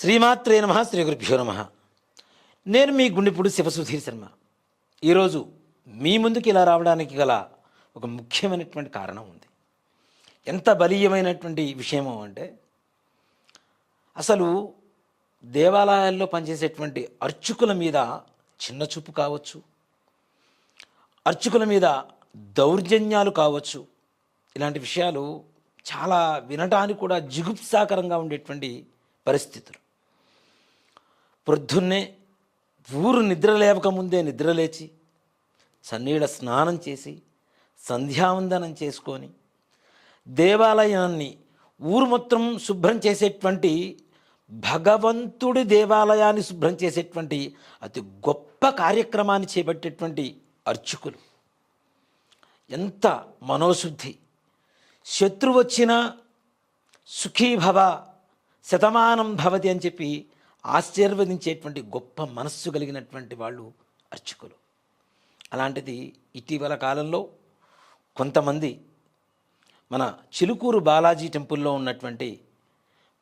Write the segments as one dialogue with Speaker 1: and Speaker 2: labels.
Speaker 1: శ్రీమాత్రే నమ శ్రీ గురుభ్యో నమ. నేను మీ గుండెపూడి శివసుధీర్ శర్మ. ఈరోజు మీ ముందుకు ఇలా రావడానికి గల ఒక ముఖ్యమైనటువంటి కారణం ఉంది. ఎంత బలీయమైనటువంటి విషయమో అంటే అసలు దేవాలయాల్లో పనిచేసేటువంటి అర్చకుల మీద చిన్న చూపు కావచ్చు అర్చకుల మీద దౌర్జన్యాలు కావచ్చు ఇలాంటి విషయాలు చాలా వినటానికి కూడా జిగుప్సాకరంగా ఉండేటువంటి పరిస్థితులు. ప్రొద్దున్నే ఊరు నిద్ర లేవకముందే నిద్రలేచి సన్నీడ స్నానం చేసి సంధ్యావందనం చేసుకొని దేవాలయాన్ని ఊరు మొత్తం శుభ్రం చేసేటువంటి భగవంతుడి దేవాలయాన్ని శుభ్రం చేసేటువంటి అతి గొప్ప కార్యక్రమాన్ని చేపట్టేటువంటి అర్చకులు. ఎంత మనోశుద్ధి. శత్రువు వచ్చినా సుఖీభవ శతమానం భవతి అని చెప్పి ఆశీర్వదించేటువంటి గొప్ప మనస్సు కలిగినటువంటి వాళ్ళు అర్చకులు. అలాంటిది ఇటీవల కాలంలో కొంతమంది మన చిలుకూరు బాలాజీ టెంపుల్లో ఉన్నటువంటి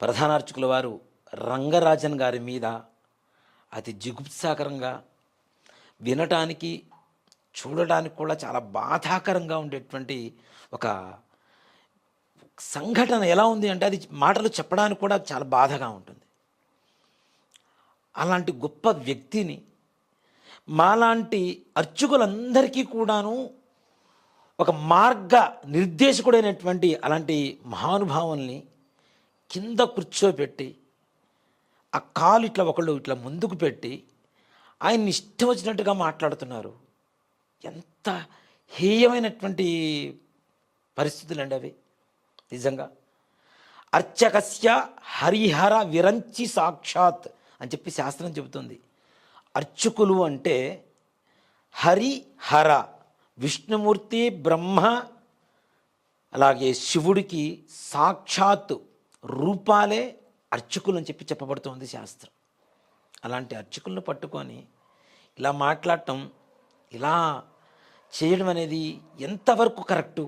Speaker 1: ప్రధాన అర్చకుల వారు రంగరాజన్ గారి మీద అతి జిగుప్సాకరంగా వినటానికి చూడటానికి కూడా చాలా బాధాకరంగా ఉండేటువంటి ఒక సంఘటన ఎలా ఉంది అంటే అది మాటలు చెప్పడానికి కూడా చాలా బాధగా ఉంటుంది. అలాంటి గొప్ప వ్యక్తిని మాలాంటి అర్చకులందరికీ కూడాను ఒక మార్గ నిర్దేశకుడైనటువంటి అలాంటి మహానుభావుల్ని కింద కూర్చోబెట్టి ఆ కాలు ఇట్లా ఒకళ్ళు ఇట్లా ముందుకు పెట్టి ఆయన్ని ఇష్టం వచ్చినట్టుగా మాట్లాడుతున్నారు. ఎంత హేయమైనటువంటి పరిస్థితులు అండి అవి. నిజంగా అర్చకస్య హరిహర విరంచి సాక్షాత్. అని చెప్పి శాస్త్రం చెబుతుంది. అర్చకులు అంటే హరిహర విష్ణుమూర్తి బ్రహ్మ అలాగే శివుడికి సాక్షాత్ రూపాలే అర్చకులు అని చెప్పి చెప్పబడుతుంది శాస్త్రం. అలాంటి అర్చకులను పట్టుకొని ఇలా మాట్లాడటం ఇలా చేయడం అనేది ఎంతవరకు కరెక్టు?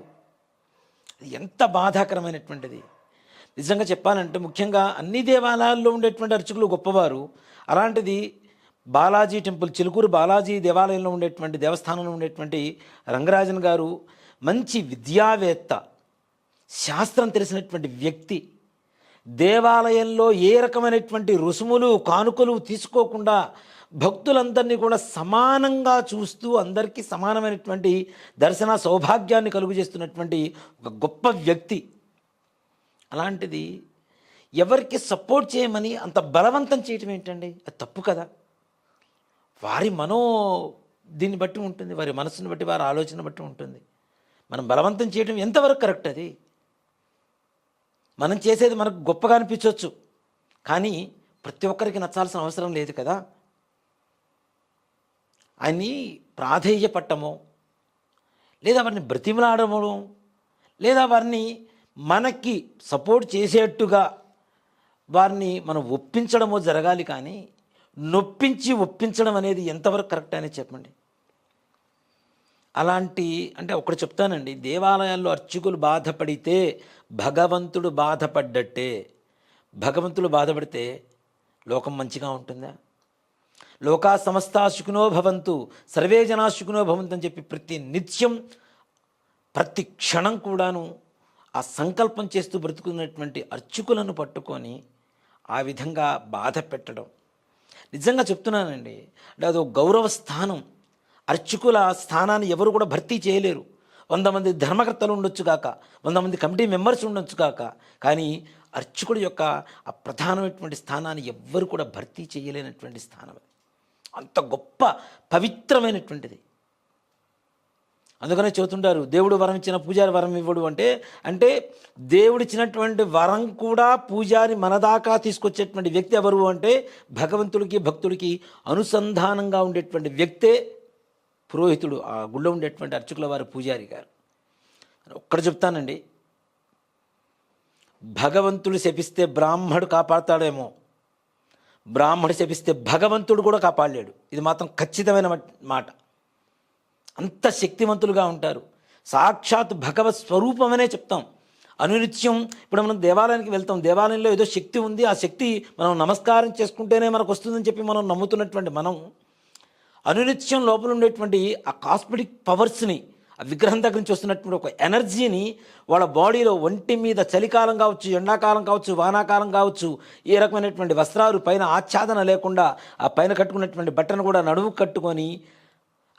Speaker 1: ఎంత బాధాకరమైనటువంటిది? నిజంగా చెప్పాలంటే ముఖ్యంగా అన్ని దేవాలయాల్లో ఉండేటువంటి అర్చకులు గొప్పవారు. అలాంటిది బాలాజీ టెంపుల్ చిలుకూరు బాలాజీ దేవాలయంలో ఉండేటువంటి దేవస్థానంలో ఉండేటువంటి రంగరాజన్ గారు మంచి విద్యావేత్త శాస్త్రం తెలిసినటువంటి వ్యక్తి. దేవాలయంలో ఏ రకమైనటువంటి రుసుములు కానుకలు తీసుకోకుండా భక్తులందరినీ కూడా సమానంగా చూస్తూ అందరికీ సమానమైనటువంటి దర్శన సౌభాగ్యాన్ని కలుగు చేస్తున్నటువంటి ఒక గొప్ప వ్యక్తి. అలాంటిది ఎవరికి సపోర్ట్ చేయమని అంత బలవంతం చేయటం ఏంటండి? అది తప్పు కదా. వారి మనో దీన్ని బట్టి ఉంటుంది. వారి మనసుని బట్టి వారి ఆలోచన బట్టి ఉంటుంది. మనం బలవంతం చేయడం ఎంతవరకు కరెక్ట్ అది? మనం చేసేది మనకు గొప్పగా అనిపించవచ్చు. కానీ ప్రతి ఒక్కరికి నచ్చాల్సిన అవసరం లేదు కదా. ఆయన్ని ప్రాధేయపట్టము లేదా వారిని బ్రతిమలాడమో లేదా వారిని మనకి సపోర్ట్ చేసేట్టుగా వారిని మనం ఒప్పించడమో జరగాలి కానీ నొప్పించి ఒప్పించడం అనేది ఎంతవరకు కరెక్ట్ అనేది చెప్పండి. అలాంటి అంటే ఒకటి చెప్తానండి. దేవాలయాల్లో అర్చకులు బాధపడితే భగవంతుడు బాధపడ్డట్టే. భగవంతుడు బాధపడితే లోకం మంచిగా ఉంటుందా? లోకా సమస్తా సుఖినో భవంతు సర్వే జనా సుఖినో భవంతు అని చెప్పి ప్రతి నిత్యం ప్రతి క్షణం కూడాను ఆ సంకల్పం చేస్తూ బ్రతుకున్నటువంటి అర్చకులను పట్టుకొని ఆ విధంగా బాధ పెట్టడం. నిజంగా చెప్తున్నానండి అంటే అదో గౌరవ స్థానం అర్చకుల స్థానాన్ని ఎవరు కూడా భర్తీ చేయలేరు. వంద మంది ధర్మకర్తలు ఉండొచ్చు కాక వంద మంది కమిటీ మెంబర్స్ ఉండొచ్చు కాక కానీ అర్చకుడి యొక్క ఆ ప్రధానమైనటువంటి స్థానాన్ని ఎవ్వరు కూడా భర్తీ చేయలేనటువంటి స్థానం అంత గొప్ప పవిత్రమైనటువంటిది. అందుకనే చెబుతుంటారు దేవుడు వరం ఇచ్చిన పూజారి వరం ఇవ్వడు అంటే అంటే దేవుడిచ్చినటువంటి వరం కూడా పూజారి మనదాకా తీసుకొచ్చేటువంటి వ్యక్తి ఎవరు అంటే భగవంతుడికి భక్తుడికి అనుసంధానంగా ఉండేటువంటి వ్యక్తే పురోహితుడు ఆ గుళ్ళో ఉండేటువంటి అర్చకుల వారి పూజారి గారు. ఒక్కడ చెప్తానండి. భగవంతుడు శపిస్తే బ్రాహ్మడు కాపాడతాడేమో. బ్రాహ్మడు శపిస్తే భగవంతుడు కూడా కాపాడలేడు. ఇది మాత్రం ఖచ్చితమైన మాట. అంత శక్తివంతులుగా ఉంటారు. సాక్షాత్ భగవత్ స్వరూపమనే చెప్తాం. అనునిత్యం ఇప్పుడు మనం దేవాలయానికి వెళ్తాం. దేవాలయంలో ఏదో శక్తి ఉంది. ఆ శక్తి మనం నమస్కారం చేసుకుంటేనే మనకు వస్తుందని చెప్పి మనం నమ్ముతున్నటువంటి మనం. అనునిత్యం లోపల ఉండేటువంటి ఆ కాస్మెటిక్ పవర్స్ని ఆ విగ్రహం దగ్గర నుంచి వస్తున్నటువంటి ఒక ఎనర్జీని వాళ్ళ బాడీలో ఒంటి మీద చలికాలం కావచ్చు ఎండాకాలం కావచ్చు వానాకాలం కావచ్చు ఏ రకమైనటువంటి వస్త్రాలు పైన ఆచ్ఛాదన లేకుండా ఆ పైన కట్టుకున్నటువంటి బట్టను కూడా నడువు కట్టుకొని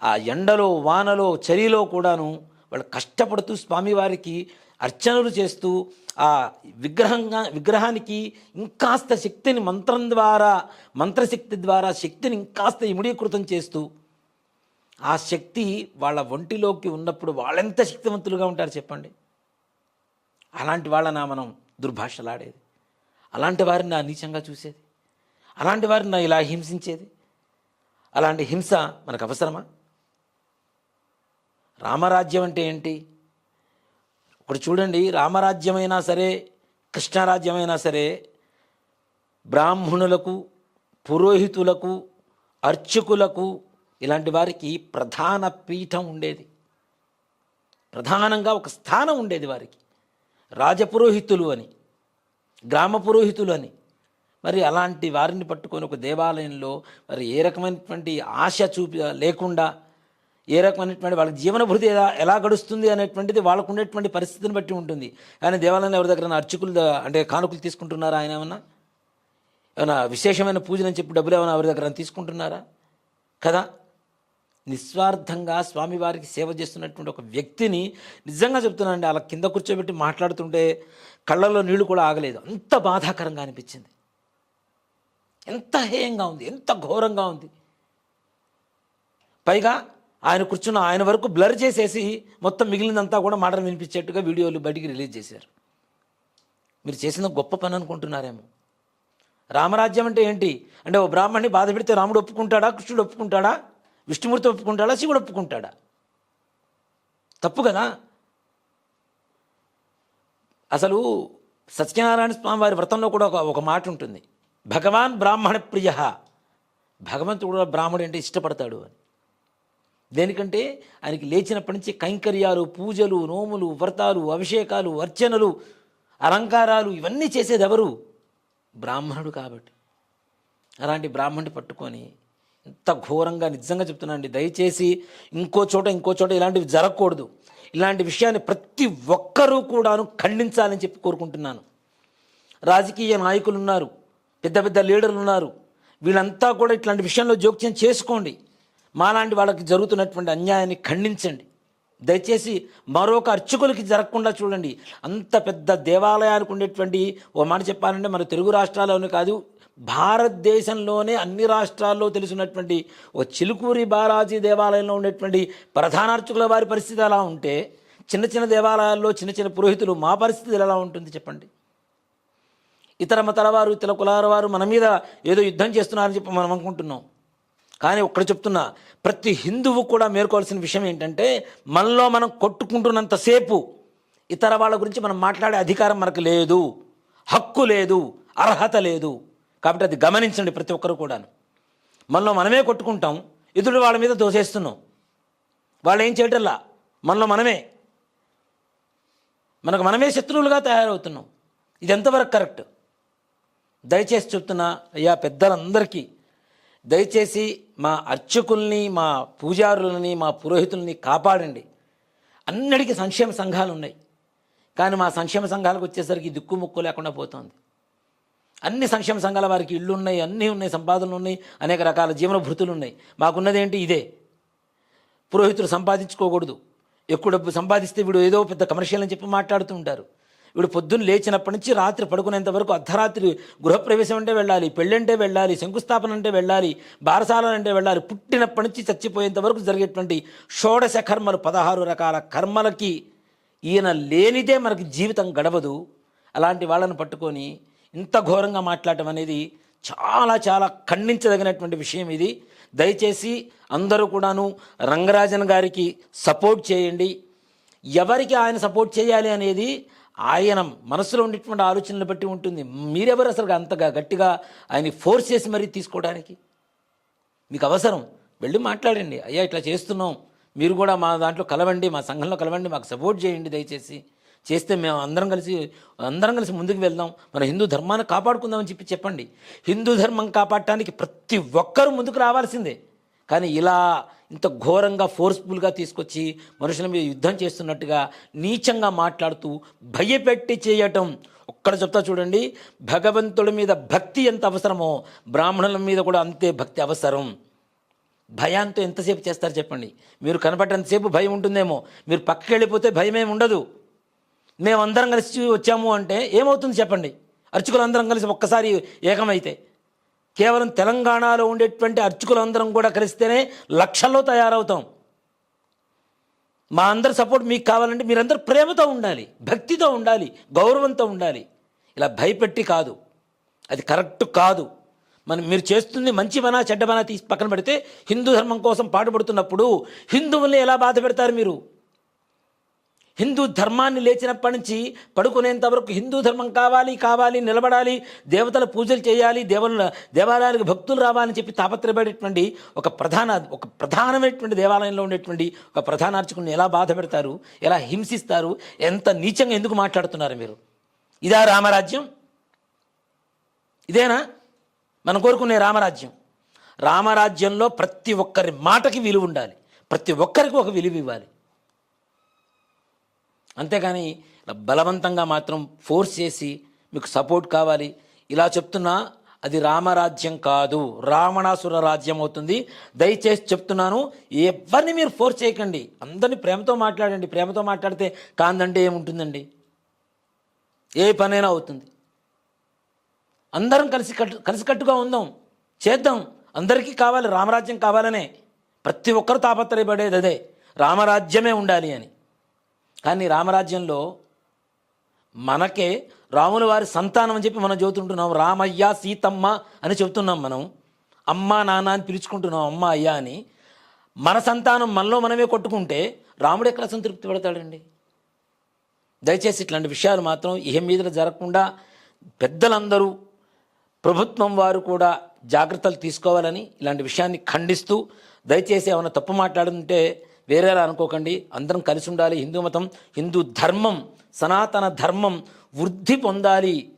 Speaker 1: ఆ ఎండలో వానలో చలిలో కూడాను వాళ్ళు కష్టపడుతూ స్వామివారికి అర్చనలు చేస్తూ ఆ విగ్రహంగా విగ్రహానికి ఇంకాస్త శక్తిని మంత్రం ద్వారా మంత్రశక్తి ద్వారా శక్తిని ఇంకాస్త ఇముడీకృతం చేస్తూ ఆ శక్తి వాళ్ళ ఒంటిలోకి ఉన్నప్పుడు వాళ్ళెంత శక్తివంతులుగా ఉంటారు చెప్పండి? అలాంటి వాళ్ళనా మనం దుర్భాషలాడేది? అలాంటి వారిని నా నీచంగా చూసేది? అలాంటి వారిని నా ఇలా హింసించేది? అలాంటి హింస మనకు అవసరమా? రామరాజ్యం అంటే ఏంటి? ఇప్పుడు చూడండి రామరాజ్యమైనా సరే కృష్ణరాజ్యమైనా సరే బ్రాహ్మణులకు పురోహితులకు అర్చకులకు ఇలాంటి వారికి ప్రధాన పీఠం ఉండేది. ప్రధానంగా ఒక స్థానం ఉండేది వారికి. రాజపురోహితులు అని గ్రామ పురోహితులు అని. మరి అలాంటి వారిని పట్టుకొని ఒక దేవాలయంలో మరి ఏ రకమైనటువంటి ఆశ చూపి లేకుండా ఏ రకమైనటువంటి వాళ్ళ జీవన భృతి ఎలా ఎలా గడుస్తుంది అనేటువంటిది వాళ్ళకు ఉండేటువంటి పరిస్థితిని బట్టి ఉంటుంది. కానీ దేవాలయంలో ఎవరి దగ్గర అర్చకులు అంటే కానుకలు తీసుకుంటున్నారా ఆయన ఏమన్నా? ఏమైనా విశేషమైన పూజలు అని చెప్పి డబ్బులు ఏమైనా ఎవరి దగ్గర తీసుకుంటున్నారా? కదా? నిస్వార్థంగా స్వామివారికి సేవ చేస్తున్నటువంటి ఒక వ్యక్తిని నిజంగా చెప్తున్నానండి అలా కింద కూర్చోబెట్టి మాట్లాడుతుంటే కళ్ళల్లో నీళ్ళు కూడా ఆగలేదు. అంత బాధాకరంగా అనిపించింది. ఎంత హేయంగా ఉంది ఎంత ఘోరంగా ఉంది. పైగా ఆయన కూర్చున్న ఆయన వరకు బ్లర్ చేసేసి మొత్తం మిగిలినంతా కూడా మాటలు వినిపించేట్టుగా వీడియోలు బయటికి రిలీజ్ చేశారు. మీరు చేసిన గొప్ప పని అనుకుంటున్నారేమో. రామరాజ్యం అంటే ఏంటి? అంటే ఓ బ్రాహ్మణ్ణి బాధ పెడితే రాముడు ఒప్పుకుంటాడా? కృష్ణుడు ఒప్పుకుంటాడా? విష్ణుమూర్తి ఒప్పుకుంటాడా? శివుడు ఒప్పుకుంటాడా? తప్పు కదా? అసలు సత్యనారాయణ స్వామి వారి వ్రతంలో కూడా ఒక ఒక మాట ఉంటుంది. భగవాన్ బ్రాహ్మణ ప్రియ భగవంతుడు కూడా బ్రాహ్మడు అంటే ఇష్టపడతాడు అని. దేనికంటే ఆయనకి లేచినప్పటి నుంచి కైంకర్యాలు పూజలు నోములు వ్రతాలు అభిషేకాలు అర్చనలు అలంకారాలు ఇవన్నీ చేసేది ఎవరు బ్రాహ్మణుడు కాబట్టి. అలాంటి బ్రాహ్మణుని పట్టుకొని ఇంత ఘోరంగా నిజంగా చెప్తున్నానండి. దయచేసి ఇంకో చోట ఇంకో చోట ఇలాంటివి జరగకూడదు. ఇలాంటి విషయాన్ని ప్రతి ఒక్కరూ కూడాను ఖండించాలని చెప్పి కోరుకుంటున్నాను. రాజకీయ నాయకులు ఉన్నారు పెద్ద పెద్ద లీడర్లు ఉన్నారు. వీళ్ళంతా కూడా ఇట్లాంటి విషయంలో జోక్యం చేసుకోండి. మాలాంటి వాళ్ళకి జరుగుతున్నటువంటి అన్యాయాన్ని ఖండించండి. దయచేసి మరొక అర్చకులకి జరగకుండా చూడండి. అంత పెద్ద దేవాలయానికి ఉండేటువంటి ఓ మాట చెప్పాలంటే మన తెలుగు రాష్ట్రాల్లోనే కాదు భారతదేశంలోనే అన్ని రాష్ట్రాల్లో తెలిసినటువంటి ఓ చిలుకూరి బాలాజీ దేవాలయంలో ఉండేటువంటి ప్రధాన అర్చకుల వారి పరిస్థితి ఎలా ఉంటే చిన్న చిన్న దేవాలయాల్లో చిన్న చిన్న పురోహితులు మా పరిస్థితి ఎలా ఉంటుంది చెప్పండి. ఇతర మతాల వారు ఇతర కులాల వారు మన మీద ఏదో యుద్ధం చేస్తున్నారని చెప్పి మనం అనుకుంటున్నాం. కానీ ఒక్కడ చెప్తున్నా ప్రతి హిందువు కూడా మేర్కోవాల్సిన విషయం ఏంటంటే మనలో మనం కొట్టుకుంటున్నంతసేపు ఇతర వాళ్ళ గురించి మనం మాట్లాడే అధికారం మనకు లేదు హక్కు లేదు అర్హత లేదు. కాబట్టి అది గమనించండి ప్రతి ఒక్కరు కూడా మనలో మనమే కొట్టుకుంటాం ఇతరుడు వాళ్ళ మీద దోసేస్తున్నాం వాళ్ళు ఏం చేయటల్లా మనలో మనమే. మనకు మనమే శత్రువులుగా తయారవుతున్నాం. ఇది ఎంతవరకు కరెక్ట్? దయచేసి చెప్తున్నా అయ్యా పెద్దలందరికీ దయచేసి మా అర్చకుల్ని మా పూజారులని మా పురోహితుల్ని కాపాడండి. అన్నిటికీ సంక్షేమ సంఘాలు ఉన్నాయి. కానీ మా సంక్షేమ సంఘాలకు వచ్చేసరికి దిక్కుముక్కు లేకుండా పోతుంది. అన్ని సంక్షేమ సంఘాల వారికి ఇళ్ళు ఉన్నాయి అన్నీ ఉన్నాయి సంపాదనలు ఉన్నాయి అనేక రకాల జీవన భృతులు ఉన్నాయి. మాకున్నది ఏంటి? ఇదే. పురోహితులు సంపాదించుకోకూడదు. ఎక్కువ డబ్బు సంపాదిస్తే వీడు ఏదో పెద్ద కమర్షియల్ అని చెప్పి మాట్లాడుతూ ఉంటారు. వీడు పొద్దున్న లేచినప్పటి నుంచి రాత్రి పడుకునేంత వరకు అర్ధరాత్రి గృహప్రవేశం అంటే వెళ్ళాలి పెళ్ళంటే వెళ్ళాలి శంకుస్థాపన అంటే వెళ్ళాలి బారసాల అంటే వెళ్ళాలి పుట్టినప్పటి నుంచి చచ్చిపోయేంత వరకు జరిగేటువంటి షోడశ కర్మలు పదహారు రకాల కర్మలకి ఈయన లేనిదే మనకి జీవితం గడవదు. అలాంటి వాళ్ళని పట్టుకొని ఇంత ఘోరంగా మాట్లాడటం అనేది చాలా చాలా ఖండించదగినటువంటి విషయం ఇది. దయచేసి అందరూ కూడాను రంగరాజన్ గారికి సపోర్ట్ చేయండి. ఎవరికి ఆయన సపోర్ట్ చేయాలి అనేది ఆయన మనసులో ఉండేటువంటి ఆలోచనలు బట్టి ఉంటుంది. మీరెవరు అసలు అంతగా గట్టిగా ఆయన్ని ఫోర్స్ చేసి మరీ తీసుకోవడానికి? మీకు అవసరం. వెళ్ళి మాట్లాడండి. అయ్యా ఇట్లా చేస్తున్నాం. మీరు కూడా మా దాంట్లో కలవండి మా సంఘంలో కలవండి మాకు సపోర్ట్ చేయండి దయచేసి. చేస్తే మేము అందరం కలిసి అందరం కలిసి ముందుకు వెళ్దాం. మన హిందూ ధర్మాన్ని కాపాడుకుందామని చెప్పి చెప్పండి. హిందూ ధర్మం కాపాడటానికి ప్రతి ఒక్కరూ ముందుకు రావాల్సిందే. కానీ ఇలా ఇంత ఘోరంగా ఫోర్స్ఫుల్గా తీసుకొచ్చి మనుషుల మీద యుద్ధం చేస్తున్నట్టుగా నీచంగా మాట్లాడుతూ భయపెట్టి చేయటం. ఒక్కడ చెప్తా చూడండి భగవంతుడి మీద భక్తి ఎంత అవసరమో బ్రాహ్మణుల మీద కూడా అంతే భక్తి అవసరం. భయాంతో ఎంతసేపు చేస్తారు చెప్పండి? మీరు కనపడేంతసేపు భయం ఉంటుందేమో? మీరు పక్కకి వెళ్ళిపోతే భయమేమి ఉండదు. మేము అందరం కలిసి వచ్చాము అంటే ఏమవుతుంది చెప్పండి? అర్చకులందరం కలిసి ఒక్కసారి ఏకమైతే. కేవలం తెలంగాణలో ఉండేటువంటి అర్చకులందరం కూడా కలిస్తేనే లక్షల్లో తయారవుతాం. మా అందరి సపోర్ట్ మీకు కావాలంటే మీరందరూ ప్రేమతో ఉండాలి భక్తితో ఉండాలి గౌరవంతో ఉండాలి. ఇలా భయపెట్టి కాదు. అది కరెక్ట్ కాదు. మనం మీరు చేస్తుంది మంచి పనా చెడ్డ తీసి పక్కన పెడితే హిందూ ధర్మం కోసం పాటుపడుతున్నప్పుడు హిందువుల్ని ఎలా బాధ పెడతారు మీరు? హిందూ ధర్మాన్ని లేచినప్పటి నుంచి పడుకునేంత వరకు హిందూ ధర్మం కావాలి కావాలి నిలబడాలి దేవతల పూజలు చేయాలి దేవుళ్ళ దేవాలయాలకు భక్తులు రావాలని చెప్పి తాపత్రయపడేటువంటి ఒక ప్రధాన ఒక ప్రధానమైనటువంటి దేవాలయంలో ఉండేటువంటి ఒక ప్రధాన అర్చకుని ఎలా బాధ పెడతారు ఎలా హింసిస్తారు ఎంత నీచంగా ఎందుకు మాట్లాడుతున్నారు మీరు? ఇదా రామరాజ్యం? ఇదేనా? మనం కోరుకునే రామరాజ్యం. రామరాజ్యంలో ప్రతి ఒక్కరి మాటకి విలువ ఉండాలి. ప్రతి ఒక్కరికి ఒక విలువ ఇవ్వాలి. అంతేగాని బలవంతంగా మాత్రం ఫోర్స్ చేసి మీకు సపోర్ట్ కావాలి. ఇలా చెప్తున్నా అది రామరాజ్యం కాదు. రావణాసుర రాజ్యం అవుతుంది. దయచేసి చెప్తున్నాను ఎవరిని మీరు ఫోర్స్ చేయకండి. అందరినీ ప్రేమతో మాట్లాడండి. ప్రేమతో మాట్లాడితే కాందంటే ఏముంటుందండి? ఏ పనైనా అవుతుంది. అందరం కలిసి కట్టు కలిసికట్టుగా ఉందాం. చేద్దాం. అందరికీ కావాలి రామరాజ్యం కావాలనే. ప్రతి ఒక్కరు తాపత్రయపడేది అదే. రామరాజ్యమే ఉండాలి అని. కానీ రామరాజ్యంలో మనకే రాముల వారి సంతానం అని చెప్పి మనం చెబుతుంటున్నాం రామయ్య సీతమ్మ అని చెబుతున్నాం మనం. అమ్మ నాన్న అని పిలుచుకుంటున్నాం. అమ్మ అయ్యా అని. మన సంతానం మనలో మనమే కొట్టుకుంటే రాముడు ఎక్కడ సంతృప్తి పడతాడండి? దయచేసి ఇట్లాంటి విషయాలు మాత్రం ఇహం మీద జరగకుండా పెద్దలందరూ ప్రభుత్వం వారు కూడా జాగ్రత్తలు తీసుకోవాలని ఇలాంటి విషయాన్ని ఖండిస్తూ దయచేసి ఏమైనా తప్పు మాట్లాడుతుంటే వేరేలా అనుకోకండి. అందరం కలిసి ఉండాలి. హిందూ మతం హిందూ ధర్మం సనాతన ధర్మం వృద్ధి పొందాలి.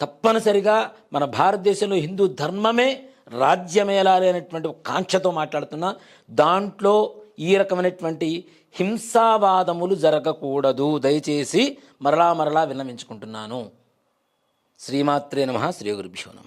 Speaker 1: తప్పనిసరిగా మన భారతదేశంలో హిందూ ధర్మమే రాజ్యమేలాలి అనేటువంటి కాంక్షతో మాట్లాడుతున్నా. దాంట్లో ఈ రకమైనటువంటి హింసావాదములు జరగకూడదు. దయచేసి మరలా మరలా విన్నవించుకుంటున్నాను. శ్రీమాత్రే నమ. శ్రీ గురుభ్యో నమ.